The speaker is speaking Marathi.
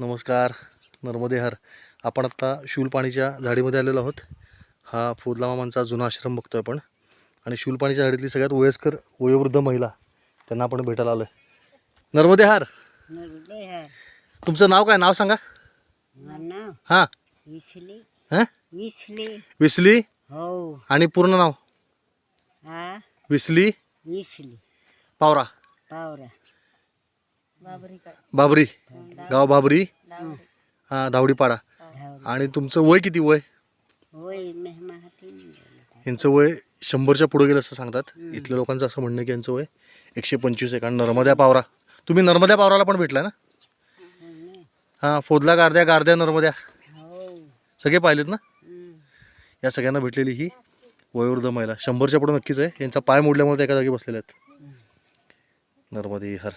नमस्कार नर्मदे हर आपण आत्ता शूलपाणीच्या झाडीमध्ये आलेलो आहोत. हा फोदला मामांचा जुना आश्रम बघतोय आपण. आणि शूलपाणीच्या झाडीतली सगळ्यात वयस्कर वयोवृद्ध महिला त्यांना आपण भेटायला आलोय. नर्मदे हार नर्मदे है तुमचं नाव काय? नाव सांगा. नाव हां. विसली. हां? विसली. विसली? हो. आणि पूर्ण नाव? हा? विसली? विसली. पावरा. पावरा. बाबरी. गाव बाबरी? हां धावडीपाडा. आणि तुमचं वय किती वय? यांचं वय शंभरच्या पुढे गेलं असं सांगतात. इथल्या लोकांचं असं म्हणणं की यांचं वय एकशे पंचवीस आहे. कारण नर्मद्या पावरा तुम्ही नर्मद्या पावराला पण भेटला ना? हां फोदला गारद्या गारद्या नर्मद्या हो. सगळे पाहिलेत ना. या सगळ्यांना भेटलेली ही वयोवृद्ध महिला. शंभरच्या पुढे नक्कीच आहे. यांचा पाय मोडल्यामुळे एका जागी बसलेल्या आहेत. नर्मदे हर.